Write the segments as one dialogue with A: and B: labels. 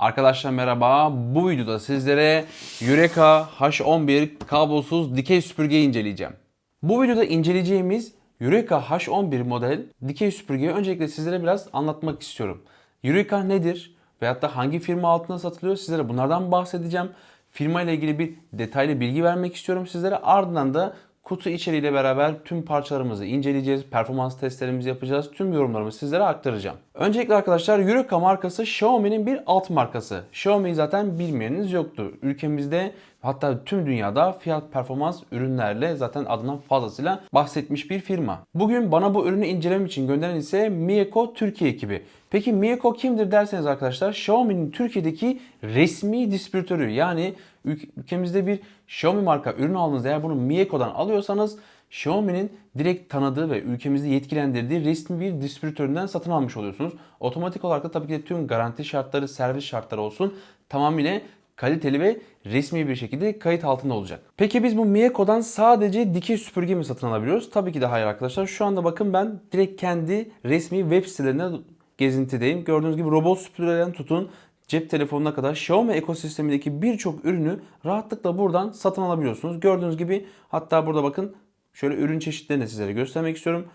A: Arkadaşlar merhaba. Bu videoda sizlere Eureka H11 kablosuz dikey süpürgeyi inceleyeceğim. Bu videoda inceleyeceğimiz Eureka H11 model dikey süpürgeyi öncelikle sizlere biraz anlatmak istiyorum. Eureka nedir? Veyahut da hangi firma altında satılıyor? Sizlere bunlardan bahsedeceğim. Firma ile ilgili bir detaylı bilgi vermek istiyorum sizlere. Ardından da kutu içeriğiyle beraber tüm parçalarımızı inceleyeceğiz. Performans testlerimizi yapacağız. Tüm yorumlarımı sizlere aktaracağım. Öncelikle arkadaşlar Eureka markası Xiaomi'nin bir alt markası. Xiaomi'yi zaten bilmeyeniniz yoktur. Ülkemizde hatta tüm dünyada fiyat performans ürünlerle zaten adından fazlasıyla bahsetmiş bir firma. Bugün bana bu ürünü incelemem için gönderen ise Mieko Türkiye ekibi. Peki Mieko kimdir derseniz arkadaşlar Xiaomi'nin Türkiye'deki resmi distribütörü yani ülkemizde bir Xiaomi marka ürün aldığınızda eğer bunu Mieko'dan alıyorsanız Xiaomi'nin direkt tanıdığı ve ülkemizde yetkilendirdiği resmi bir distribütöründen satın almış oluyorsunuz. Otomatik olarak da tabii ki de tüm garanti şartları, servis şartları olsun tamamıyla kaliteli ve resmi bir şekilde kayıt altında olacak. Peki biz bu Mieko'dan sadece dikey süpürge mi satın alabiliyoruz? Tabii ki de hayır arkadaşlar. Şu anda bakın ben direkt kendi resmi web sitelerine gezintideyim. Gördüğünüz gibi robot süpürgeden tutun cep telefonuna kadar Xiaomi ekosistemindeki birçok ürünü rahatlıkla buradan satın alabiliyorsunuz. Gördüğünüz gibi hatta burada bakın şöyle ürün çeşitlerini sizlere göstermek istiyorum.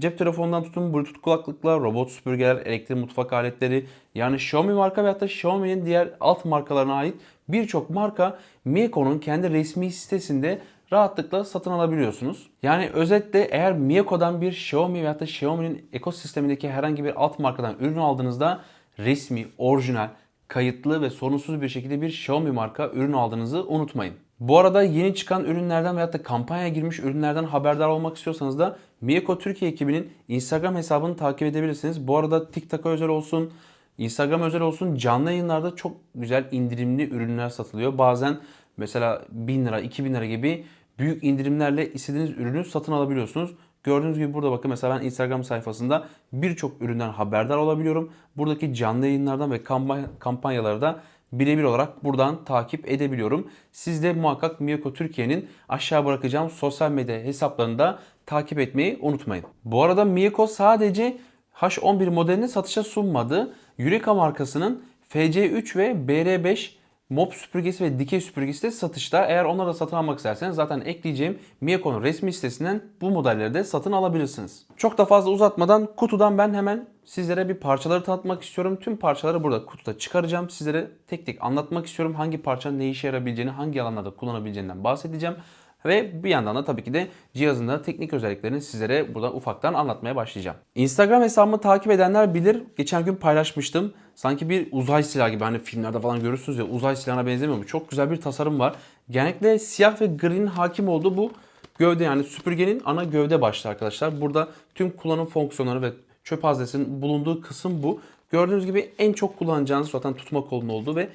A: Cep telefonundan tutun Bluetooth kulaklıklar, robot süpürgeler, elektrikli mutfak aletleri yani Xiaomi marka ve hatta Xiaomi'nin diğer alt markalarına ait birçok marka Mieko'nun kendi resmi sitesinde rahatlıkla satın alabiliyorsunuz. Yani özetle eğer Mieko'dan bir Xiaomi veya da Xiaomi'nin ekosistemindeki herhangi bir alt markadan ürün aldığınızda resmi, orijinal, kayıtlı ve sorunsuz bir şekilde bir Xiaomi marka ürün aldığınızı unutmayın. Bu arada yeni çıkan ürünlerden veyahut da kampanyaya girmiş ürünlerden haberdar olmak istiyorsanız da Mieko Türkiye ekibinin Instagram hesabını takip edebilirsiniz. Bu arada TikTok'a özel olsun, Instagram özel olsun canlı yayınlarda çok güzel indirimli ürünler satılıyor. Bazen mesela 1000 lira, 2000 lira gibi büyük indirimlerle istediğiniz ürünü satın alabiliyorsunuz. Gördüğünüz gibi burada bakın mesela ben Instagram sayfasında birçok üründen haberdar olabiliyorum. Buradaki canlı yayınlardan ve kampanya- kampanyaları da birebir olarak buradan takip edebiliyorum. Siz de muhakkak Miyako Türkiye'nin aşağı bırakacağım sosyal medya hesaplarını da takip etmeyi unutmayın. Bu arada Miyako sadece H11 modelini satışa sunmadı. Eureka markasının FC3 ve BR5 mop süpürgesi ve dikey süpürgesi de satışta. Eğer onları da satın almak isterseniz zaten ekleyeceğim Mieko'nun resmi sitesinden bu modelleri de satın alabilirsiniz. Çok da fazla uzatmadan kutudan ben hemen sizlere bir parçaları tanıtmak istiyorum. Tüm parçaları burada kutuda çıkaracağım. Sizlere tek tek anlatmak istiyorum. Hangi parçanın ne işe yarabileceğini, hangi alanlarda kullanabileceğinden bahsedeceğim. Ve bir yandan da tabii ki de cihazın da teknik özelliklerini sizlere burada ufaktan anlatmaya başlayacağım. Instagram hesabımı takip edenler bilir. Geçen gün paylaşmıştım. Sanki bir uzay silahı gibi hani filmlerde falan görürsünüz ya uzay silahına benzemiyor mu? Çok güzel bir tasarım var. Genellikle siyah ve gri'nin hakim olduğu bu gövde yani süpürgenin ana gövde başlığı arkadaşlar. Burada tüm kullanım fonksiyonları ve çöp haznesinin bulunduğu kısım bu. Gördüğünüz gibi en çok kullanacağınız zaten tutma kolunun olduğu ve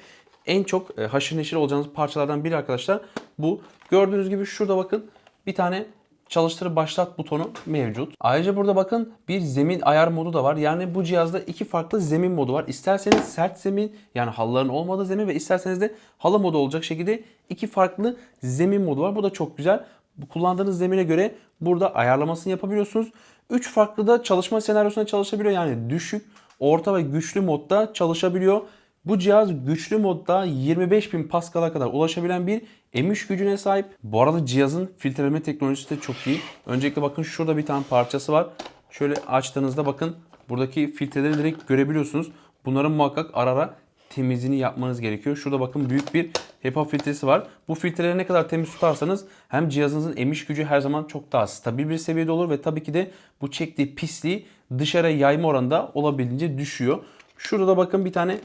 A: en çok e, haşır neşir olacağınız parçalardan biri arkadaşlar bu. Gördüğünüz gibi şurada bakın bir tane çalıştır başlat butonu mevcut. Ayrıca burada bakın bir zemin ayar modu da var. Yani bu cihazda iki farklı zemin modu var. İsterseniz sert zemin yani halıların olmadığı zemin ve isterseniz de halı modu olacak şekilde iki farklı zemin modu var. Bu da çok güzel. Kullandığınız zemine göre burada ayarlamasını yapabiliyorsunuz. Üç farklı da çalışma senaryosunda çalışabiliyor. Yani düşük, orta ve güçlü modda çalışabiliyor. Bu cihaz güçlü modda 25.000 Pascal'a kadar ulaşabilen bir emiş gücüne sahip. Bu arada cihazın filtreleme teknolojisi de çok iyi. Öncelikle bakın şurada bir tane parçası var. Şöyle açtığınızda bakın buradaki filtreleri direkt görebiliyorsunuz. Bunların muhakkak ara ara temizliğini yapmanız gerekiyor. Şurada bakın büyük bir HEPA filtresi var. Bu filtreleri ne kadar temiz tutarsanız hem cihazınızın emiş gücü her zaman çok daha stabil bir seviyede olur ve tabii ki de bu çektiği pisliği dışarı yayma oranında olabildiğince düşüyor. Şurada da bakın bir tane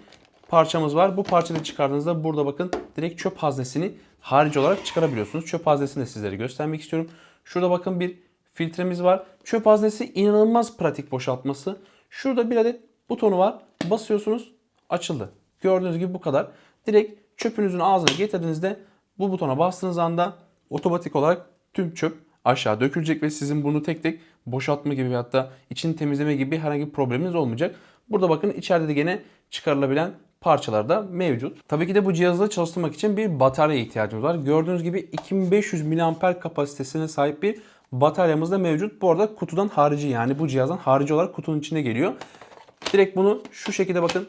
A: parçamız var. Bu parçayı çıkardığınızda burada bakın direkt çöp haznesini harici olarak çıkarabiliyorsunuz. Çöp haznesini de sizlere göstermek istiyorum. Şurada bakın bir filtremiz var. Çöp haznesi inanılmaz pratik boşaltması. Şurada bir adet butonu var. Basıyorsunuz açıldı. Gördüğünüz gibi bu kadar. Direkt çöpünüzün ağzına getirdiğinizde bu butona bastığınız anda otomatik olarak tüm çöp aşağı dökülecek ve sizin bunu tek tek boşaltma gibi da içini temizleme gibi herhangi bir probleminiz olmayacak. Burada bakın içeride de gene çıkarılabilen parçalar da mevcut. Tabii ki de bu cihazı çalıştırmak için bir batarya ihtiyacımız var. Gördüğünüz gibi 2500 mAh kapasitesine sahip bir bataryamız da mevcut. Bu arada kutudan harici yani bu cihazdan harici olarak kutunun içinde geliyor. Direkt bunu şu şekilde bakın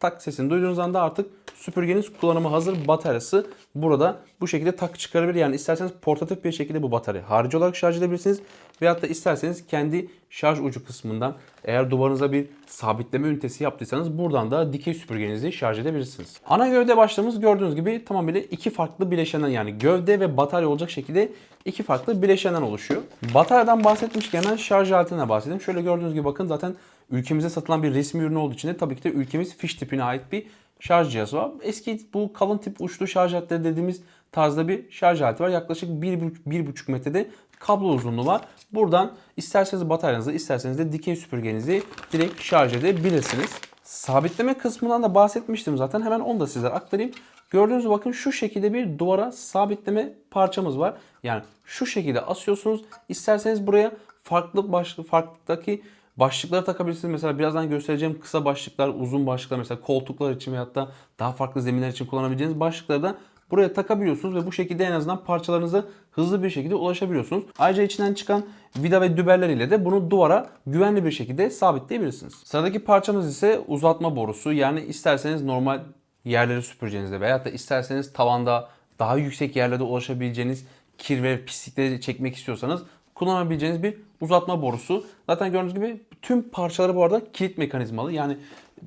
A: tak sesini duyduğunuz anda artık süpürgeniz kullanıma hazır bataryası burada bu şekilde tak çıkarabilir. Yani isterseniz portatif bir şekilde bu batarya harici olarak şarj edebilirsiniz. Veyahut da isterseniz kendi şarj ucu kısmından eğer duvarınıza bir sabitleme ünitesi yaptıysanız buradan da dikey süpürgenizi şarj edebilirsiniz. Ana gövde başlığımız gördüğünüz gibi tamamıyla iki farklı bileşenden yani gövde ve batarya olacak şekilde iki farklı bileşenden oluşuyor. Bataryadan bahsetmişken hemen şarj aletinden bahsedeyim. Şöyle gördüğünüz gibi bakın zaten ülkemizde satılan bir resmi ürün olduğu için de tabii ki de ülkemiz fiş tipine ait bir şarj cihazı var. Eski bu kalın tip uçlu şarj aletleri dediğimiz tarzda bir şarj aleti var. Yaklaşık 1,5 metrede kablo uzunluğu var. Buradan isterseniz bataryanızı isterseniz de dikey süpürgenizi direkt şarj edebilirsiniz. Sabitleme kısmından da bahsetmiştim zaten. Hemen onu da sizlere aktarayım. Gördüğünüz bakın şu şekilde bir duvara sabitleme parçamız var. Yani şu şekilde asıyorsunuz. İsterseniz buraya farklı başlık farklılıktaki başlıkları takabilirsiniz. Mesela birazdan göstereceğim kısa başlıklar, uzun başlıklar mesela koltuklar için veyahut da daha farklı zeminler için kullanabileceğiniz başlıkları da buraya takabiliyorsunuz ve bu şekilde en azından parçalarınıza hızlı bir şekilde ulaşabiliyorsunuz. Ayrıca içinden çıkan vida ve dübeller ile de bunu duvara güvenli bir şekilde sabitleyebilirsiniz. Sıradaki parçamız ise uzatma borusu. Yani isterseniz normal yerleri süpüreceğinizde veyahut da isterseniz tavanda daha yüksek yerlerde ulaşabileceğiniz kir ve pislikleri çekmek istiyorsanız kullanabileceğiniz bir uzatma borusu. Zaten gördüğünüz gibi tüm parçaları bu arada kilit mekanizmalı. Yani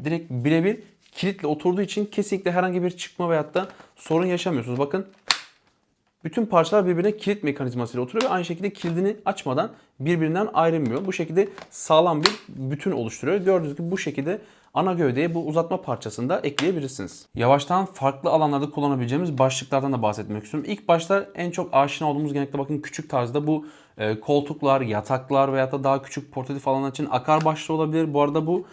A: direkt birebir kilitle oturduğu için kesinlikle herhangi bir çıkma veyahut da sorun yaşamıyorsunuz. Bakın bütün parçalar birbirine kilit mekanizmasıyla oturuyor ve aynı şekilde kilidini açmadan birbirinden ayrılmıyor. Bu şekilde sağlam bir bütün oluşturuyor. Gördüğünüz gibi bu şekilde ana gövdeye bu uzatma parçasını da ekleyebilirsiniz. Yavaştan farklı alanlarda kullanabileceğimiz başlıklardan da bahsetmek istiyorum. İlk başta en çok aşina olduğumuz genellikle bakın küçük tarzda bu e, koltuklar, yataklar veya da daha küçük portatif alanlar için akar başlığı olabilir. Bu arada bu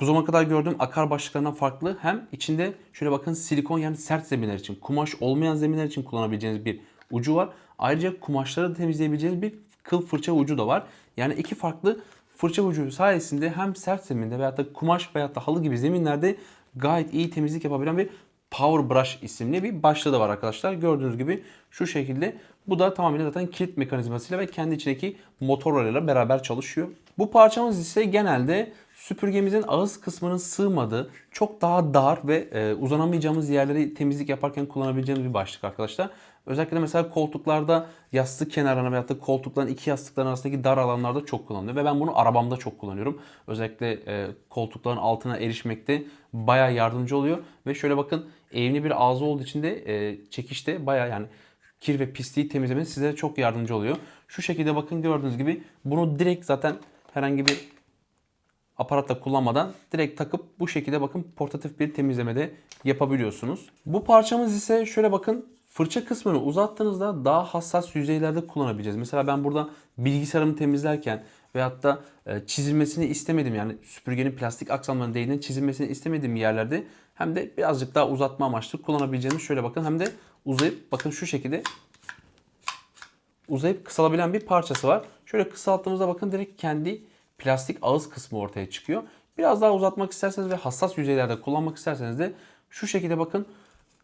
A: bu zamana kadar gördüğüm akar başlıklarından farklı. Hem içinde şöyle bakın silikon yani sert zeminler için, kumaş olmayan zeminler için kullanabileceğiniz bir ucu var. Ayrıca kumaşları da temizleyebileceğiniz bir kıl fırça ucu da var. Yani iki farklı fırça ucu sayesinde hem sert zeminde veyahut da kumaş veyahut da halı gibi zeminlerde gayet iyi temizlik yapabilen bir Power Brush isimli bir başlığı da var arkadaşlar. Gördüğünüz gibi şu şekilde. Bu da tamamen zaten kilit mekanizmasıyla ve kendi içindeki motorlarıyla beraber çalışıyor. Bu parçamız ise genelde süpürgemizin ağız kısmının sığmadığı, çok daha dar ve e, uzanamayacağımız yerleri temizlik yaparken kullanabileceğimiz bir başlık arkadaşlar. Özellikle mesela koltuklarda yastık kenarına veyahut da koltukların iki yastıkların arasındaki dar alanlarda çok kullanılıyor. Ve ben bunu arabamda çok kullanıyorum. Özellikle e, koltukların altına erişmekte bayağı yardımcı oluyor. Ve şöyle bakın eğimli bir ağzı olduğu için de e, çekişte bayağı yani kir ve pisliği temizlemeniz size çok yardımcı oluyor. Şu şekilde bakın gördüğünüz gibi bunu direkt zaten herhangi bir aparatla kullanmadan direkt takıp bu şekilde bakın portatif bir temizlemede yapabiliyorsunuz. Bu parçamız ise şöyle bakın fırça kısmını uzattığınızda daha hassas yüzeylerde kullanabileceğiz. Mesela ben burada bilgisayarımı temizlerken veyahut da e, çizilmesini istemedim yani süpürgenin plastik aksamlarının değdiğinde çizilmesini istemediğim yerlerde hem de birazcık daha uzatma amaçlı kullanabileceğimiz şöyle bakın hem de uzayıp bakın şu şekilde uzayıp kısalabilen bir parçası var. Şöyle kısalttığımızda bakın direkt kendi plastik ağız kısmı ortaya çıkıyor. Biraz daha uzatmak isterseniz ve hassas yüzeylerde kullanmak isterseniz de şu şekilde bakın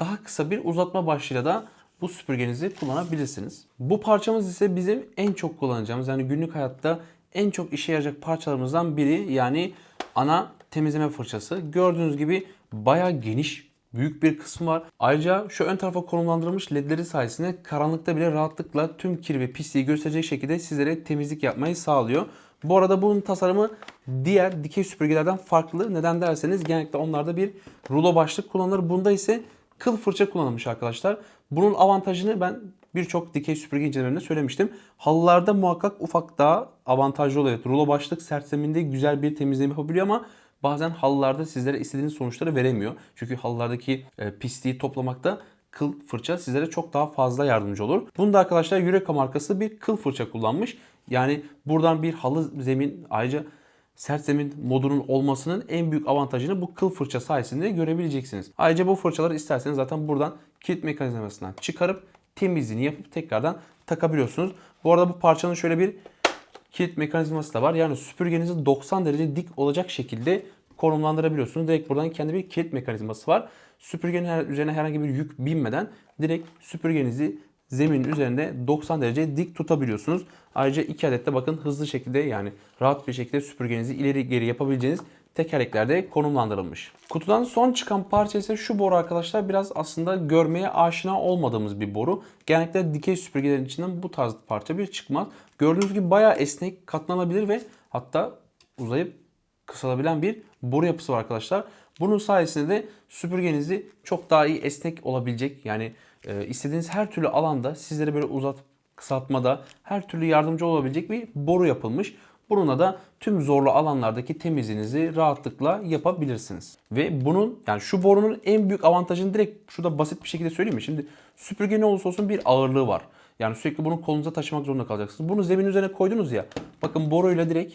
A: daha kısa bir uzatma başlığıyla da bu süpürgenizi kullanabilirsiniz. Bu parçamız ise bizim en çok kullanacağımız yani günlük hayatta en çok işe yarayacak parçalarımızdan biri yani ana temizleme fırçası. Gördüğünüz gibi bayağı geniş büyük bir kısmı var. Ayrıca şu ön tarafa konumlandırılmış ledleri sayesinde karanlıkta bile rahatlıkla tüm kir ve pisliği gösterecek şekilde sizlere temizlik yapmayı sağlıyor. Bu arada bunun tasarımı diğer dikey süpürgelerden farklı. Neden derseniz genellikle onlarda bir rulo başlık kullanılır. Bunda ise kıl fırça kullanılmış arkadaşlar. Bunun avantajını ben birçok dikey süpürge incelemelerinde söylemiştim. Halılarda muhakkak ufak daha avantajlı oluyor. Rulo başlık sert zeminde güzel bir temizleme yapabiliyor ama bazen halılarda sizlere istediğiniz sonuçları veremiyor. Çünkü halılardaki e, pisliği toplamakta kıl fırça sizlere çok daha fazla yardımcı olur. Bunda arkadaşlar Eureka markası bir kıl fırça kullanmış. Yani buradan bir halı zemin ayrıca sert zemin modunun olmasının en büyük avantajını bu kıl fırça sayesinde görebileceksiniz. Ayrıca bu fırçaları isterseniz zaten buradan kilit mekanizmasından çıkarıp temizliğini yapıp tekrardan takabiliyorsunuz. Bu arada bu parçanın şöyle bir kilit mekanizması da var. Yani süpürgenizi 90 derece dik olacak şekilde konumlandırabiliyorsunuz. Direkt buradan kendi bir kilit mekanizması var. Süpürgenin üzerine herhangi bir yük binmeden direkt süpürgenizi zeminin üzerinde 90 derece dik tutabiliyorsunuz. Ayrıca iki adet de bakın hızlı şekilde yani rahat bir şekilde süpürgenizi ileri geri yapabileceğiniz tekerleklerde konumlandırılmış. Kutudan son çıkan parça ise şu boru arkadaşlar biraz aslında görmeye aşina olmadığımız bir boru. Genellikle dikey süpürgelerin içinden bu tarz parça bir çıkmaz. Gördüğünüz gibi bayağı esnek, katlanabilir ve hatta uzayıp kısalabilen bir boru yapısı var arkadaşlar. Bunun sayesinde de süpürgenizi çok daha iyi esnek olabilecek yani e, istediğiniz her türlü alanda sizlere böyle uzat kısaltmada her türlü yardımcı olabilecek bir boru yapılmış. Bununla da tüm zorlu alanlardaki temizliğinizi rahatlıkla yapabilirsiniz. Ve bunun yani şu borunun en büyük avantajını direkt şurada basit bir şekilde söyleyeyim mi? Şimdi süpürge ne olursa olsun bir ağırlığı var. Yani sürekli bunu kolunuza taşımak zorunda kalacaksınız. Bunu zemin üzerine koydunuz ya. Bakın boruyla direkt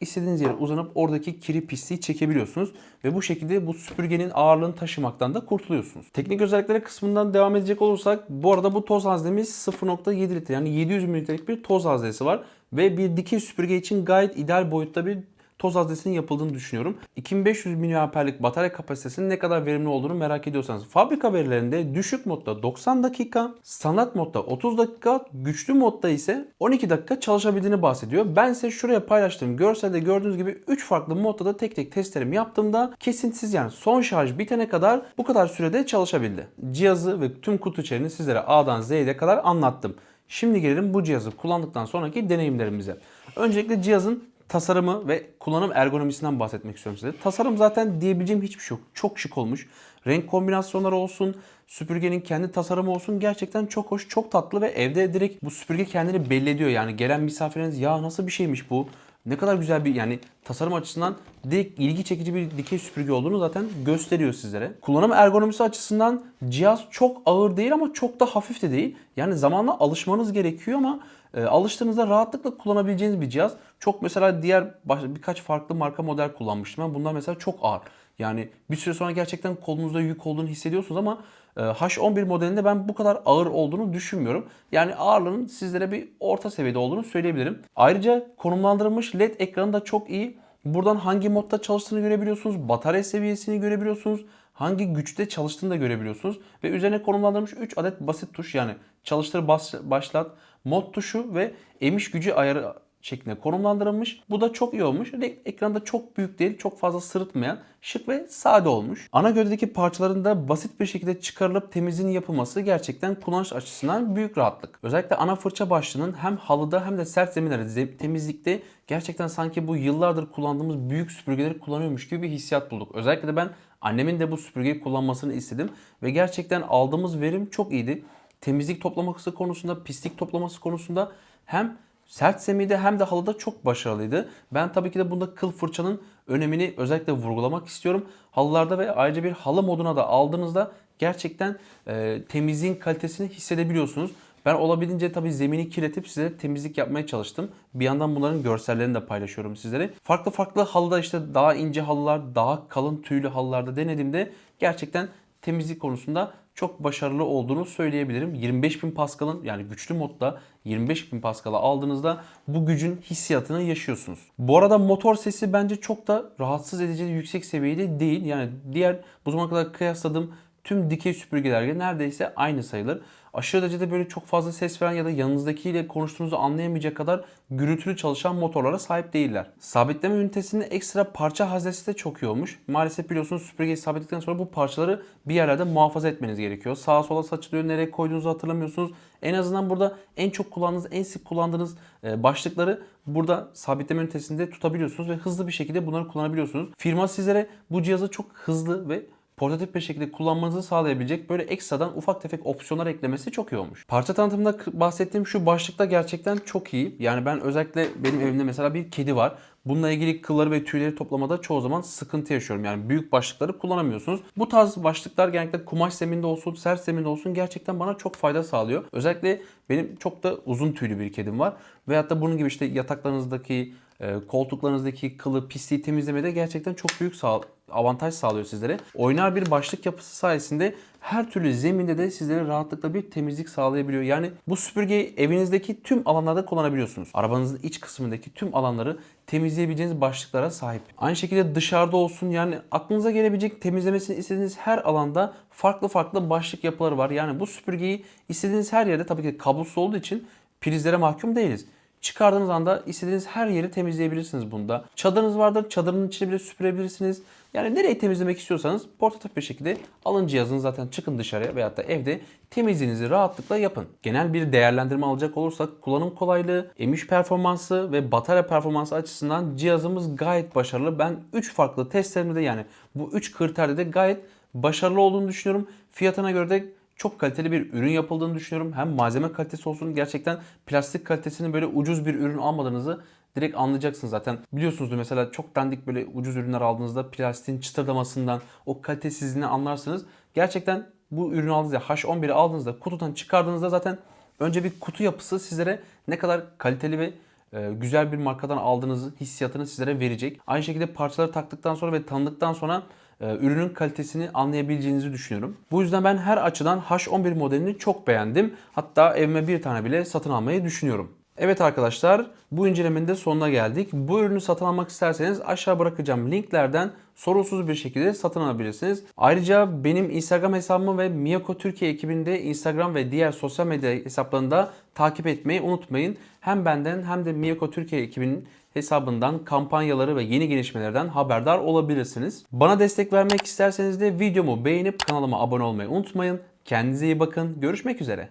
A: istediğiniz yere uzanıp oradaki kiri pisliği çekebiliyorsunuz. Ve bu şekilde bu süpürgenin ağırlığını taşımaktan da kurtuluyorsunuz. Teknik özellikleri kısmından devam edecek olursak bu arada bu toz haznemiz 0.7 litre yani 700 mililitrelik bir toz haznesi var. Ve bir dikey süpürge için gayet ideal boyutta bir toz haznesinin yapıldığını düşünüyorum. 2500 mAh'lik batarya kapasitesinin ne kadar verimli olduğunu merak ediyorsanız fabrika verilerinde düşük modda 90 dakika, standart modda 30 dakika, güçlü modda ise 12 dakika çalışabildiğini bahsediyor. Ben ise şuraya paylaştığım görselde gördüğünüz gibi 3 farklı modda da tek tek testlerimi yaptığımda kesintisiz yani son şarj bitene kadar bu kadar sürede çalışabildi. Cihazı ve tüm kutu içeriğini sizlere A'dan Z'ye kadar anlattım. Şimdi gelelim bu cihazı kullandıktan sonraki deneyimlerimize. Öncelikle cihazın tasarımı ve kullanım ergonomisinden bahsetmek istiyorum size. Tasarım zaten diyebileceğim hiçbir şey yok. Çok şık olmuş. Renk kombinasyonları olsun, süpürgenin kendi tasarımı olsun gerçekten çok hoş, çok tatlı ve evde direkt bu süpürge kendini belli ediyor. Yani gelen misafiriniz ya nasıl bir şeymiş bu? Ne kadar güzel bir yani tasarım açısından direkt ilgi çekici bir dikey süpürge olduğunu zaten gösteriyor sizlere. Kullanım ergonomisi açısından cihaz çok ağır değil ama çok da hafif de değil. Yani zamanla alışmanız gerekiyor ama e, alıştığınızda rahatlıkla kullanabileceğiniz bir cihaz. Çok mesela diğer birkaç farklı marka model kullanmıştım ben. Bunlar mesela çok ağır. Yani bir süre sonra gerçekten kolunuzda yük olduğunu hissediyorsunuz ama H11 modelinde ben bu kadar ağır olduğunu düşünmüyorum. Yani ağırlığının sizlere bir orta seviyede olduğunu söyleyebilirim. Ayrıca konumlandırılmış LED ekranı da çok iyi. Buradan hangi modda çalıştığını görebiliyorsunuz. Batarya seviyesini görebiliyorsunuz. Hangi güçte çalıştığını da görebiliyorsunuz. Ve üzerine konumlandırılmış 3 adet basit tuş yani çalıştır başlat, mod tuşu ve emiş gücü ayarı şeklinde konumlandırılmış. Bu da çok iyi olmuş. Ekranda çok büyük değil, çok fazla sırıtmayan, şık ve sade olmuş. Ana gövdedeki parçaların da basit bir şekilde çıkarılıp temizliğinin yapılması gerçekten kullanış açısından büyük rahatlık. Özellikle ana fırça başlığının hem halıda hem de sert zeminlerde ze- temizlikte gerçekten sanki bu yıllardır kullandığımız büyük süpürgeleri kullanıyormuş gibi bir hissiyat bulduk. Özellikle de ben annemin de bu süpürgeyi kullanmasını istedim ve gerçekten aldığımız verim çok iyiydi. Temizlik toplaması konusunda, pislik toplaması konusunda hem sert zeminde hem de halıda çok başarılıydı. Ben tabii ki de bunda kıl fırçanın önemini özellikle vurgulamak istiyorum. Halılarda ve ayrıca bir halı moduna da aldığınızda gerçekten e, temizliğin kalitesini hissedebiliyorsunuz. Ben olabildiğince tabii zemini kirletip size temizlik yapmaya çalıştım. Bir yandan bunların görsellerini de paylaşıyorum sizlere. Farklı farklı halıda işte daha ince halılar, daha kalın tüylü halılarda denediğimde gerçekten temizlik konusunda çok başarılı olduğunu söyleyebilirim. 25.000 Pascal'ın yani güçlü modda 25.000 Pascal'a aldığınızda bu gücün hissiyatını yaşıyorsunuz. Bu arada motor sesi bence çok da rahatsız edici yüksek seviyede değil. Yani diğer bu zamana kadar kıyasladığım tüm dikey süpürgelerle neredeyse aynı sayılır. Aşırı derecede böyle çok fazla ses veren ya da yanınızdakiyle konuştuğunuzu anlayamayacak kadar gürültülü çalışan motorlara sahip değiller. Sabitleme ünitesinde ekstra parça haznesi de çok iyi. Maalesef biliyorsunuz süpürgeyi sabitledikten sonra bu parçaları bir yerlerde muhafaza etmeniz gerekiyor. Sağa sola saçılıyor, nereye koyduğunuzu hatırlamıyorsunuz. En azından burada en çok kullandığınız, en sık kullandığınız e, başlıkları burada sabitleme ünitesinde tutabiliyorsunuz ve hızlı bir şekilde bunları kullanabiliyorsunuz. Firma sizlere bu cihazı çok hızlı ve portatif bir şekilde kullanmanızı sağlayabilecek böyle ekstradan ufak tefek opsiyonlar eklemesi çok iyi olmuş. Parça tanıtımında bahsettiğim şu başlıkta gerçekten çok iyi. Yani ben özellikle benim evimde mesela bir kedi var. Bununla ilgili kılları ve tüyleri toplamada çoğu zaman sıkıntı yaşıyorum. Yani büyük başlıkları kullanamıyorsunuz. Bu tarz başlıklar genellikle kumaş zeminde olsun, sert zeminde olsun gerçekten bana çok fayda sağlıyor. Özellikle benim çok da uzun tüylü bir kedim var. Veyahut da bunun gibi işte yataklarınızdaki, e, koltuklarınızdaki kılı, pisliği temizlemede gerçekten çok büyük sağ avantaj sağlıyor sizlere. Oynar bir başlık yapısı sayesinde her türlü zeminde de sizlere rahatlıkla bir temizlik sağlayabiliyor. Yani bu süpürgeyi evinizdeki tüm alanlarda kullanabiliyorsunuz. Arabanızın iç kısmındaki tüm alanları temizleyebileceğiniz başlıklara sahip. Aynı şekilde dışarıda olsun yani aklınıza gelebilecek temizlemesini istediğiniz her alanda farklı farklı başlık yapıları var. Yani bu süpürgeyi istediğiniz her yerde tabii ki kablosuz olduğu için prizlere mahkum değiliz. Çıkardığınız anda istediğiniz her yeri temizleyebilirsiniz bunda. Çadırınız vardır, çadırın içini bile süpürebilirsiniz. Yani nereyi temizlemek istiyorsanız portatif bir şekilde alın cihazını zaten çıkın dışarıya veyahut da evde temizliğinizi rahatlıkla yapın. Genel bir değerlendirme alacak olursak kullanım kolaylığı, emiş performansı ve batarya performansı açısından cihazımız gayet başarılı. Ben 3 farklı testlerimde yani bu 3 kriterde de gayet başarılı olduğunu düşünüyorum. Fiyatına göre de çok kaliteli bir ürün yapıldığını düşünüyorum. Hem malzeme kalitesi olsun gerçekten plastik kalitesini böyle ucuz bir ürün almadığınızı direkt anlayacaksınız zaten. Biliyorsunuzdur mesela çok dandik böyle ucuz ürünler aldığınızda plastiğin çıtırdamasından o kalitesizliğini anlarsınız. Gerçekten bu ürünü aldığınızda H11'i aldığınızda kutudan çıkardığınızda zaten önce bir kutu yapısı sizlere ne kadar kaliteli ve e, güzel bir markadan aldığınız hissiyatını sizlere verecek. Aynı şekilde parçaları taktıktan sonra ve tanıdıktan sonra e, ürünün kalitesini anlayabileceğinizi düşünüyorum. Bu yüzden ben her açıdan H11 modelini çok beğendim. Hatta evime bir tane bile satın almayı düşünüyorum. Evet arkadaşlar bu incelemenin de sonuna geldik. Bu ürünü satın almak isterseniz aşağı bırakacağım linklerden sorunsuz bir şekilde satın alabilirsiniz. Ayrıca benim Instagram hesabımı ve Miyako Türkiye ekibinde Instagram ve diğer sosyal medya hesaplarında takip etmeyi unutmayın. Hem benden hem de Miyako Türkiye ekibinin hesabından kampanyaları ve yeni gelişmelerden haberdar olabilirsiniz. Bana destek vermek isterseniz de videomu beğenip kanalıma abone olmayı unutmayın. Kendinize iyi bakın. Görüşmek üzere.